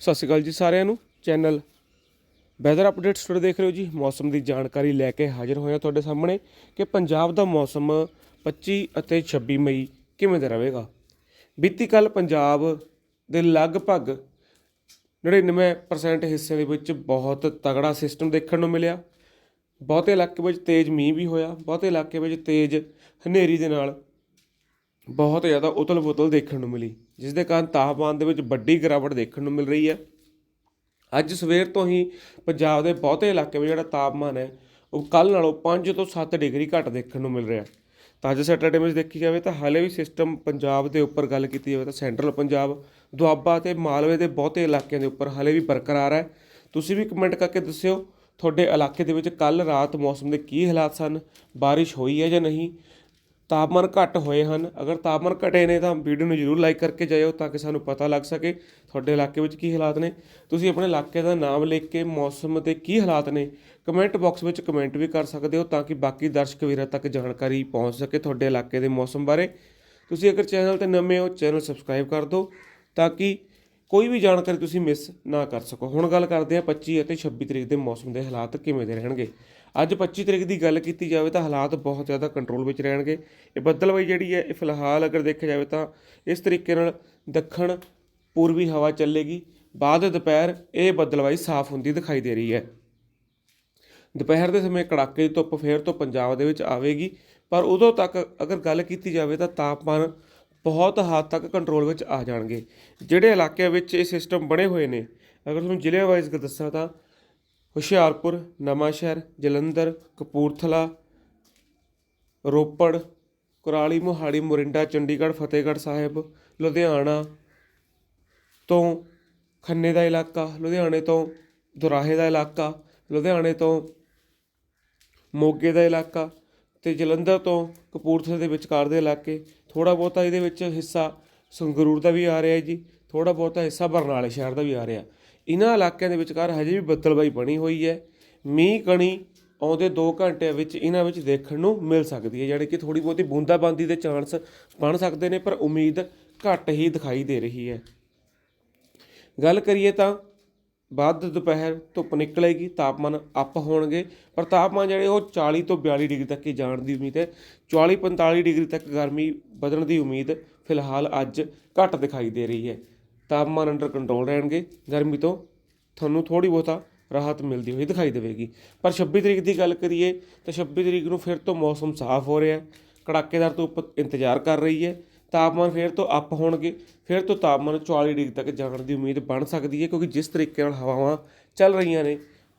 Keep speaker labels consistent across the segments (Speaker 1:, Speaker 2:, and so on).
Speaker 1: ਸਤਿ ਸ਼੍ਰੀ ਅਕਾਲ ਜੀ ਸਾਰਿਆਂ ਨੂੰ। ਚੈਨਲ ਵੈਦਰ ਅਪਡੇਟਸ ਤੁਹਾਡੇ ਦੇਖ ਰਹੇ ਹੋ ਜੀ। ਮੌਸਮ ਦੀ ਜਾਣਕਾਰੀ ਲੈ ਕੇ ਹਾਜ਼ਰ ਹੋਇਆ ਤੁਹਾਡੇ ਸਾਹਮਣੇ ਕਿ ਪੰਜਾਬ ਦਾ ਮੌਸਮ 25 ਅਤੇ 26 ਮਈ ਕਿਵੇਂ ਦਾ ਰਹੇਗਾ? ਬੀਤੀ ਕੱਲ ਪੰਜਾਬ ਦੇ ਲਗਭਗ 99% ਹਿੱਸਿਆਂ ਦੇ ਵਿੱਚ ਬਹੁਤ ਤਗੜਾ ਸਿਸਟਮ ਦੇਖਣ ਨੂੰ ਮਿਲਿਆ। ਬਹੁਤੇ ਇਲਾਕੇ ਵਿੱਚ ਤੇਜ਼ ਮੀਂਹ ਵੀ ਹੋਇਆ। ਬਹੁਤੇ ਇਲਾਕੇ ਵਿੱਚ ਤੇਜ਼ ਹਨੇਰੀ ਦੇ ਨਾਲ ਬਹੁਤ ਜ਼ਿਆਦਾ ਉਤਲ-ਪੁਤਲ ਦੇਖਣ ਨੂੰ ਮਿਲੀ। ਜਿਸ ਦੇ ਕਾਰਨ ਤਾਪਮਾਨ ਦੇ ਵਿੱਚ ਵੱਡੀ ਗਿਰਾਵਟ ਦੇਖਣ ਨੂੰ ਮਿਲ ਰਹੀ ਹੈ। ਅੱਜ ਸਵੇਰ ਤੋਂ ਹੀ ਪੰਜਾਬ ਦੇ ਬਹੁਤੇ ਇਲਾਕੇ ਵਿੱਚ ਜਿਹੜਾ ਤਾਪਮਾਨ ਹੈ, ਉਹ ਕੱਲ ਨਾਲੋਂ 5 ਤੋਂ 7 ਡਿਗਰੀ ਘੱਟ ਦੇਖਣ ਨੂੰ ਮਿਲ ਰਿਹਾ ਤਾਂ ਅੱਜ ਸੈਟਰਡੇ ਵਿੱਚ ਦੇਖੀ ਜਾਵੇ ਤਾਂ ਹਾਲੇ ਵੀ ਸਿਸਟਮ ਪੰਜਾਬ ਦੇ ਉੱਪਰ ਗੱਲ ਕੀਤੀ ਜਾਵੇ ਤਾਂ ਸੈਂਟਰਲ ਪੰਜਾਬ, ਦੁਆਬਾ ਤੇ ਮਾਲਵੇ ਦੇ ਬਹੁਤੇ ਇਲਾਕਿਆਂ ਦੇ ਉੱਪਰ ਹਾਲੇ ਵੀ ਬਰਕਰਾਰ ਹੈ। ਤੁਸੀਂ ਵੀ ਕਮੈਂਟ ਕਰਕੇ ਦੱਸਿਓ, ਤੁਹਾਡੇ ਇਲਾਕੇ ਦੇ ਵਿੱਚ ਕੱਲ ਰਾਤ ਮੌਸਮ ਦੇ ਕੀ ਹਾਲਾਤ ਸਨ, ਬਾਰਿਸ਼ ਹੋਈ ਹੈ ਜਾਂ ਨਹੀਂ? ਤਾਪਮਾਨ ਘੱਟ ਹੋਏ ਹਨ। ਅਗਰ ਤਾਪਮਾਨ ਘਟੇ ਨੇ ਤਾਂ ਵੀਡੀਓ ਨੂੰ ਜਰੂਰ ਲਾਈਕ ਕਰਕੇ ਜਾਇਓ ਤਾਂ ਕਿ ਸਾਨੂੰ ਪਤਾ ਲੱਗ ਸਕੇ ਤੁਹਾਡੇ ਇਲਾਕੇ ਵਿੱਚ ਕੀ ਹਾਲਾਤ ਨੇ। ਤੁਸੀਂ ਆਪਣੇ ਇਲਾਕੇ ਦਾ ਨਾਮ ਲਿਖ ਕੇ ਮੌਸਮ ਦੇ ਕੀ ਹਾਲਾਤ ਨੇ, ਕਮੈਂਟ ਬਾਕਸ ਵਿੱਚ ਕਮੈਂਟ ਵੀ ਕਰ ਸਕਦੇ ਹੋ ਤਾਂ ਕਿ ਬਾਕੀ ਦਰਸ਼ਕ ਵੀਰਾਂ ਤੱਕ ਜਾਣਕਾਰੀ ਪਹੁੰਚ ਸਕੇ ਤੁਹਾਡੇ ਇਲਾਕੇ ਦੇ ਮੌਸਮ ਬਾਰੇ। ਤੁਸੀਂ ਅਗਰ ਚੈਨਲ ਤੇ ਨਵੇਂ ਹੋ, ਚੈਨਲ ਸਬਸਕ੍ਰਾਈਬ ਕਰ ਦਿਓ ਤਾਂ ਕਿ ਕੋਈ ਵੀ ਜਾਣਕਾਰੀ ਤੁਸੀਂ ਮਿਸ ਨਾ ਕਰ ਸਕੋ। ਹੁਣ ਗੱਲ ਕਰਦੇ ਹਾਂ 25 ਅਤੇ 26 ਤਰੀਕ ਦੇ ਮੌਸਮ ਦੇ ਹਾਲਾਤ ਕਿਵੇਂ ਦੇ ਰਹਿਣਗੇ। ਅੱਜ 25 ਤਰੀਕ ਦੀ ਗੱਲ ਕੀਤੀ ਜਾਵੇ ਤਾਂ ਹਾਲਾਤ ਬਹੁਤ ਜ਼ਿਆਦਾ ਕੰਟਰੋਲ ਵਿੱਚ ਰਹਿਣਗੇ। ਇਹ ਬੱਦਲਵਾਈ ਜਿਹੜੀ ਹੈ, ਇਹ ਫਿਲਹਾਲ ਅਗਰ ਦੇਖਿਆ ਜਾਵੇ ਤਾਂ ਇਸ ਤਰੀਕੇ ਨਾਲ ਦੱਖਣ ਪੂਰਬੀ ਹਵਾ ਚੱਲੇਗੀ, ਬਾਅਦ ਦੁਪਹਿਰ ਇਹ ਬੱਦਲਵਾਈ ਸਾਫ਼ ਹੁੰਦੀ ਦਿਖਾਈ ਦੇ ਰਹੀ ਹੈ। ਦੁਪਹਿਰ ਦੇ ਸਮੇਂ ਕੜਾਕੇ ਦੀ ਧੁੱਪ ਫੇਰ ਤੋਂ ਪੰਜਾਬ ਦੇ ਵਿੱਚ ਆਵੇਗੀ, ਪਰ ਉਦੋਂ ਤੱਕ ਅਗਰ ਗੱਲ ਕੀਤੀ ਜਾਵੇ ਤਾਂ ਤਾਪਮਾਨ ਬਹੁਤ ਹੱਦ ਤੱਕ ਕੰਟਰੋਲ ਵਿੱਚ ਆ ਜਾਣਗੇ। ਜਿਹੜੇ ਇਲਾਕਿਆਂ ਵਿੱਚ ਇਹ ਸਿਸਟਮ ਬਣੇ ਹੋਏ ਨੇ, ਅਗਰ ਤੁਹਾਨੂੰ ਜ਼ਿਲ੍ਹੇ ਵਾਈਜ਼ ਦੱਸਾਂ ਤਾਂ ਹੁਸ਼ਿਆਰਪੁਰ, ਨਵਾਂਸ਼ਹਿਰ, ਜਲੰਧਰ, ਕਪੂਰਥਲਾ, ਰੋਪੜ, ਕੁਰਾਲੀ, ਮੋਹਾਲੀ, ਮੋਰਿੰਡਾ, ਚੰਡੀਗੜ੍ਹ, ਫਤਿਹਗੜ੍ਹ ਸਾਹਿਬ, ਲੁਧਿਆਣਾ ਤੋਂ ਖੰਨੇ ਦਾ ਇਲਾਕਾ, ਲੁਧਿਆਣੇ ਤੋਂ ਦੁਰਾਹੇ ਦਾ ਇਲਾਕਾ, ਲੁਧਿਆਣੇ ਤੋਂ ਮੋਗੇ ਦਾ ਇਲਾਕਾ ਤੇ ਜਲੰਧਰ ਤੋਂ ਕਪੂਰਥਲੇ ਦੇ ਵਿਚਕਾਰ ਦੇ ਇਲਾਕੇ। ਥੋੜਾ ਬਹੁਤਾ ਇਹਦੇ ਵਿੱਚ ਹਿੱਸਾ ਸੰਗਰੂਰ ਦਾ ਵੀ ਆ ਰਿਹਾ ਜੀ ਥੋੜਾ ਬਹੁਤਾ ਹਿੱਸਾ ਬਰਨਾਲੇ ਸ਼ਹਿਰ ਦਾ ਵੀ ਆ ਰਿਹਾ। ਇਹਨਾਂ ਇਲਾਕਿਆਂ ਦੇ ਵਿਚਕਾਰ ਹਜੇ ਵੀ ਬੱਦਲਬਾਈ ਬਣੀ ਹੋਈ ਹੈ। ਮੀਂਹ, ਕਣੀ ਆਉਂਦੇ 2 ਘੰਟਿਆਂ ਵਿੱਚ ਇਹਨਾਂ ਵਿੱਚ ਦੇਖਣ ਨੂੰ ਮਿਲ ਸਕਦੀ ਹੈ ਜਿਹੜੀ ਕਿ ਥੋੜੀ ਬਹੁਤੀ ਬੂੰਦਾਬਾਂਦੀ ਦੇ ਚਾਂਸ ਬਣ ਸਕਦੇ ਨੇ, ਪਰ ਉਮੀਦ ਘੱਟ ਹੀ ਦਿਖਾਈ ਦੇ ਰਹੀ ਹੈ। ਗੱਲ ਕਰੀਏ ਤਾਂ ਬਾਅਦ ਦੁਪਹਿਰ ਧੁੱਪ ਨਿਕਲੇਗੀ, ਤਾਪਮਾਨ ਅੱਪ ਹੋਣਗੇ, ਪਰ ਤਾਪਮਾਨ ਜਿਹੜੇ ਉਹ 40 ਤੋਂ 42 ਡਿਗਰੀ ਤੱਕ ਹੀ ਜਾਣ ਦੀ ਉਮੀਦ ਹੈ। 40 45 ਡਿਗਰੀ ਤੱਕ ਗਰਮੀ ਵਧਣ ਦੀ ਉਮੀਦ ਫਿਲਹਾਲ ਅੱਜ ਘੱਟ ਦਿਖਾਈ ਦੇ ਰਹੀ ਹੈ। ਤਾਪਮਾਨ ਅੰਡਰ ਕੰਟਰੋਲ ਰਹਿਣਗੇ। ਗਰਮੀ ਤੋਂ ਤੁਹਾਨੂੰ ਥੋੜੀ ਬਹੁਤਾ ਰਾਹਤ ਮਿਲਦੀ ਹੋਈ ਦਿਖਾਈ ਦੇਵੇਗੀ। ਪਰ 26 ਤਰੀਕ ਦੀ ਗੱਲ ਕਰੀਏ ਤਾਂ 26 ਤਰੀਕ ਨੂੰ ਫਿਰ ਤੋਂ ਮੌਸਮ ਸਾਫ਼ ਹੋ ਰਿਹਾ ਕੜਾਕੇਦਾਰ ਧੁੱਪ ਇੰਤਜ਼ਾਰ ਕਰ ਰਹੀ ਹੈ। ਤਾਪਮਾਨ ਫਿਰ ਤੋਂ ਅਪ ਹੋਣਗੇ। ਫਿਰ ਤੋਂ ਤਾਪਮਾਨ 44 ਡਿਗਰੀ ਤੱਕ ਜਾਣ ਦੀ ਉਮੀਦ ਬਣ ਸਕਦੀ ਹੈ ਕਿਉਂਕਿ ਜਿਸ ਤਰੀਕੇ ਨਾਲ ਹਵਾਵਾਂ ਚੱਲ ਰਹੀਆਂ ਨੇ,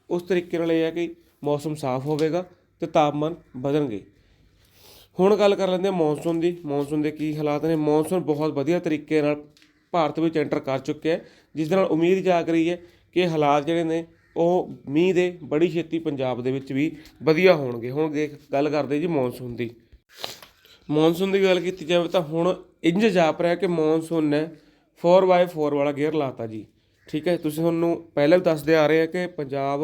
Speaker 1: ਉਸ ਤਰੀਕੇ ਨਾਲ ਇਹ ਹੈ ਕਿ ਮੌਸਮ ਸਾਫ਼ ਹੋਵੇਗਾ ਤੇ ਤਾਪਮਾਨ ਵਧਣਗੇ। ਹੁਣ ਗੱਲ ਕਰ ਲੈਂਦੇ ਹਾਂ ਮੌਨਸੂਨ ਦੀ। ਮੌਨਸੂਨ ਦੇ ਕੀ ਹਾਲਾਤ ਨੇ? ਮੌਨਸੂਨ ਬਹੁਤ ਵਧੀਆ ਤਰੀਕੇ ਨਾਲ ਭਾਰਤ ਵਿੱਚ ਐਂਟਰ ਕਰ ਚੁੱਕਿਆ ਹੈ, ਜਿਸ ਦੇ ਨਾਲ ਉਮੀਦ ਜਾਗ ਰਹੀ ਹੈ ਕਿ ਹਾਲਾਤ ਜਿਹੜੇ ਨੇ, ਉਹ ਮੀਂਹ ਦੇ ਬੜੀ ਛੇਤੀ ਪੰਜਾਬ ਦੇ ਵਿੱਚ ਵੀ ਵਧੀਆ ਹੋਣਗੇ। ਹੁਣ ਦੇਖ, ਗੱਲ ਕਰਦੇ ਜੀ ਮੌਨਸੂਨ ਦੀ। ਮੌਨਸੂਨ ਦੀ ਗੱਲ ਕੀਤੀ ਜਾਵੇ ਤਾਂ ਹੁਣ ਇੰਜ ਜਾਪ ਰਿਹਾ ਕਿ ਮੌਨਸੂਨ ਨੇ 4x4 ਵਾਲਾ ਗੇਅਰ ਲਾਤਾ ਜੀ। ਠੀਕ ਹੈ, ਤੁਸੀਂ ਤੁਹਾਨੂੰ ਪਹਿਲਾਂ ਵੀ ਦੱਸਦੇ ਆ ਰਹੇ ਆ ਕਿ ਪੰਜਾਬ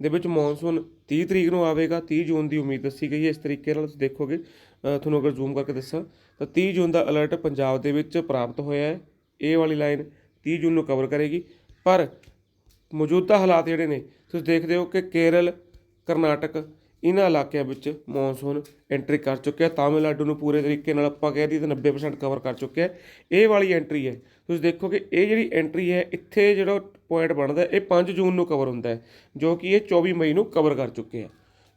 Speaker 1: ਦੇ ਵਿੱਚ ਮੌਨਸੂਨ 30 ਤਰੀਕ ਨੂੰ ਆਵੇਗਾ 30 ਜੂਨ ਦੀ ਉਮੀਦ ਦੱਸੀ ਗਈ ਹੈ। ਇਸ ਤਰੀਕੇ ਨਾਲ ਤੁਸੀਂ ਦੇਖੋਗੇ ਤੁਹਾਨੂੰ ਅਗਰ ਜ਼ੂਮ ਕਰਕੇ ਦੱਸਾਂ, ਤਾਂ 30 ਜੂਨ ਦਾ ਅਲਰਟ ਪੰਜਾਬ ਦੇ ਵਿੱਚ ਪ੍ਰਾਪਤ ਹੋਇਆ ਹੈ। ਇਹ ਵਾਲੀ ਲਾਈਨ 30 ਜੂਨ ਨੂੰ ਕਵਰ ਕਰੇਗੀ। ਪਰ ਮੌਜੂਦਾ ਹਾਲਾਤ ਜਿਹੜੇ ਨੇ, ਤੁਸੀਂ ਦੇਖਦੇ ਹੋ ਕਿ ਕੇਰਲ, ਕਰਨਾਟਕ ਇਹਨਾਂ ਇਲਾਕਿਆਂ ਵਿੱਚ ਮੌਨਸੂਨ ਐਂਟਰੀ ਕਰ ਚੁੱਕਿਆ ਤਾਮਿਲਨਾਡੂ ਨੂੰ ਪੂਰੇ ਤਰੀਕੇ ਨਾਲ ਆਪਾਂ ਕਹਿ ਦਈਏ ਤਾਂ 90% ਕਵਰ ਕਰ ਚੁੱਕਿਆ ਇਹ ਵਾਲੀ ਐਂਟਰੀ ਹੈ। ਤੁਸੀਂ ਦੇਖੋ ਕਿ ਇਹ ਜਿਹੜੀ ਐਂਟਰੀ ਹੈ, ਇੱਥੇ ਜਿਹੜਾ ਪੁਆਇੰਟ ਬਣਦਾ ਇਹ 5 ਜੂਨ ਨੂੰ ਕਵਰ ਹੁੰਦਾ ਹੈ, ਜੋ ਕਿ ਇਹ 24 ਮਈ ਨੂੰ ਕਵਰ ਕਰ ਚੁੱਕੇ ਆ।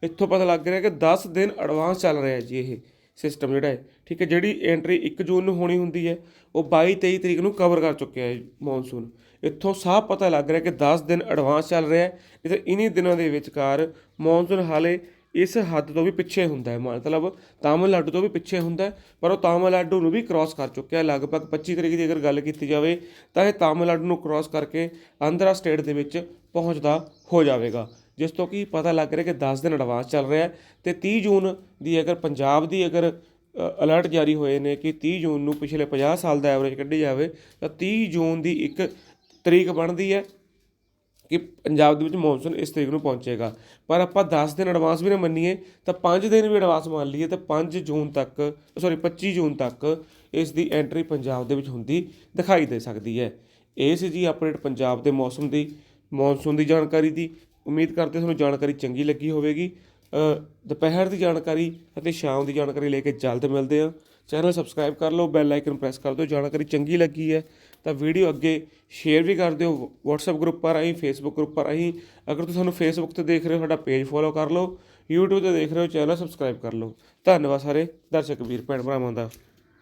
Speaker 1: ਇੱਥੋਂ ਪਤਾ ਲੱਗ ਰਿਹਾ ਕਿ 10 ਦਿਨ ਐਡਵਾਂਸ ਚੱਲ ਰਿਹਾ ਜੀ ਇਹ। ਸਿਸਟਮ ਜਿਹੜਾ ਹੈ, ਠੀਕ ਹੈ, ਜਿਹੜੀ ਐਂਟਰੀ 1 ਜੂਨ ਨੂੰ ਹੋਣੀ ਹੁੰਦੀ ਹੈ, ਉਹ 22 23 ਤਰੀਕ ਨੂੰ ਕਵਰ ਕਰ ਚੁੱਕਿਆ ਹੈ ਮੌਨਸੂਨ ਇੱਥੋਂ ਸਾਫ਼ ਪਤਾ ਲੱਗ ਰਿਹਾ ਕਿ 10 ਦਿਨ ਐਡਵਾਂਸ ਚੱਲ ਰਿਹਾ ਹੈ, ਨਹੀਂ ਤਾਂ ਦਿਨਾਂ ਦੇ ਵਿਚਕਾਰ ਮੌਨਸੂਨ ਹਾਲੇ ਇਸ ਹੱਦ ਤੋਂ ਵੀ ਪਿੱਛੇ ਹੁੰਦਾ ਹੈ, ਮਤਲਬ ਤਾਮਿਲਨਾਡੂ ਤੋਂ ਵੀ ਪਿੱਛੇ ਹੁੰਦਾ ਹੈ, ਪਰ ਉਹ ਤਾਮਿਲਨਾਡੂ ਨੂੰ ਵੀ ਕ੍ਰਾਸ ਕਰ ਚੁੱਕਿਆ ਹੈ। ਲਗਭਗ 25 ਤਰੀਕ ਦੀ ਅਗਰ ਗੱਲ ਕੀਤੀ ਜਾਵੇ, ਤਾਂ ਇਹ ਤਾਮਿਲਨਾਡੂ ਨੂੰ ਕ੍ਰਾਸ ਕਰਕੇ ਆਂਧਰਾ ਸਟੇਟ ਦੇ ਵਿੱਚ ਪਹੁੰਚਦਾ ਹੋ ਜਾਵੇਗਾ। ਜਿਸ ਤੋਂ ਕਿ ਪਤਾ ਲੱਗ ਰਿਹਾ ਕਿ 10 ਦਿਨ ਐਡਵਾਂਸ ਚੱਲ ਰਿਹਾ ਹੈ ਤੇ 30 ਜੂਨ ਦੀ ਅਗਰ ਪੰਜਾਬ ਦੀ ਅਗਰ ਅਲਰਟ ਜਾਰੀ ਹੋਏ ਨੇ ਕਿ 30 ਜੂਨ ਨੂੰ ਪਿਛਲੇ 50 ਸਾਲ ਦਾ ਐਵਰੇਜ ਕੱਢੀ ਜਾਵੇ, ਤਾਂ 30 ਜੂਨ ਦੀ ਇੱਕ ਤਰੀਕ ਬਣਦੀ ਹੈ ਕਿ ਪੰਜਾਬ ਦੇ ਵਿੱਚ ਮੌਨਸੂਨ ਇਸ ਤਰੀਕ ਨੂੰ ਪਹੁੰਚੇਗਾ। ਪਰ ਆਪਾਂ 10 ਦਿਨ ਐਡਵਾਂਸ ਵੀ ਨਾ ਮੰਨੀਏ, ਤਾਂ 5 ਦਿਨ ਵੀ ਐਡਵਾਂਸ ਮੰਨ ਲਈਏ, ਤਾਂ 5 ਜੂਨ ਤੱਕ ਸੌਰੀ 25 ਜੂਨ ਤੱਕ ਇਸ ਦੀ ਐਂਟਰੀ ਪੰਜਾਬ ਦੇ ਵਿੱਚ ਹੁੰਦੀ ਦਿਖਾਈ ਦੇ ਸਕਦੀ ਹੈ। ਇਹ ਸੀ ਜੀ ਅਪਡੇਟ ਪੰਜਾਬ ਦੇ ਮੌਸਮ ਦੀ ਮੌਨਸੂਨ ਦੀ ਜਾਣਕਾਰੀ ਦੀ। ਉਮੀਦ ਕਰਦੇ ਤੁਹਾਨੂੰ ਜਾਣਕਾਰੀ ਚੰਗੀ ਲੱਗੀ ਹੋਵੇਗੀ। ਦੁਪਹਿਰ ਦੀ ਜਾਣਕਾਰੀ ਅਤੇ ਸ਼ਾਮ ਦੀ ਜਾਣਕਾਰੀ ਲੈ ਕੇ ਜਲਦ ਮਿਲਦੇ ਹਾਂ। ਚੈਨਲ ਸਬਸਕ੍ਰਾਈਬ ਕਰ ਲਓ, ਬੈਲ ਆਈਕਨ ਪ੍ਰੈਸ ਕਰ ਦਿਓ, ਜਾਣਕਾਰੀ ਚੰਗੀ ਲੱਗੀ ਹੈ ਤਾਂ ਵੀਡੀਓ ਅੱਗੇ ਸ਼ੇਅਰ ਵੀ ਕਰ ਦਿਓ। WhatsApp ਗਰੁੱਪਾਂ ਰਾਹੀਂ Facebook ਗਰੁੱਪਾਂ ਰਾਹੀਂ ਅਗਰ ਤੁਸੀਂ ਸਾਨੂੰ Facebook ਤੇ ਦੇਖ ਰਹੇ ਹੋ, ਸਾਡਾ ਪੇਜ ਫੋਲੋ ਕਰ ਲਓ। YouTube ਤੇ ਦੇਖ ਰਹੇ ਹੋ, ਚੈਨਲ ਸਬਸਕ੍ਰਾਈਬ ਕਰ ਲਓ। ਧੰਨਵਾਦ ਸਾਰੇ ਦਰਸ਼ਕ ਵੀਰ, ਭੈਣ ਭਰਾਵਾਂ ਦਾ।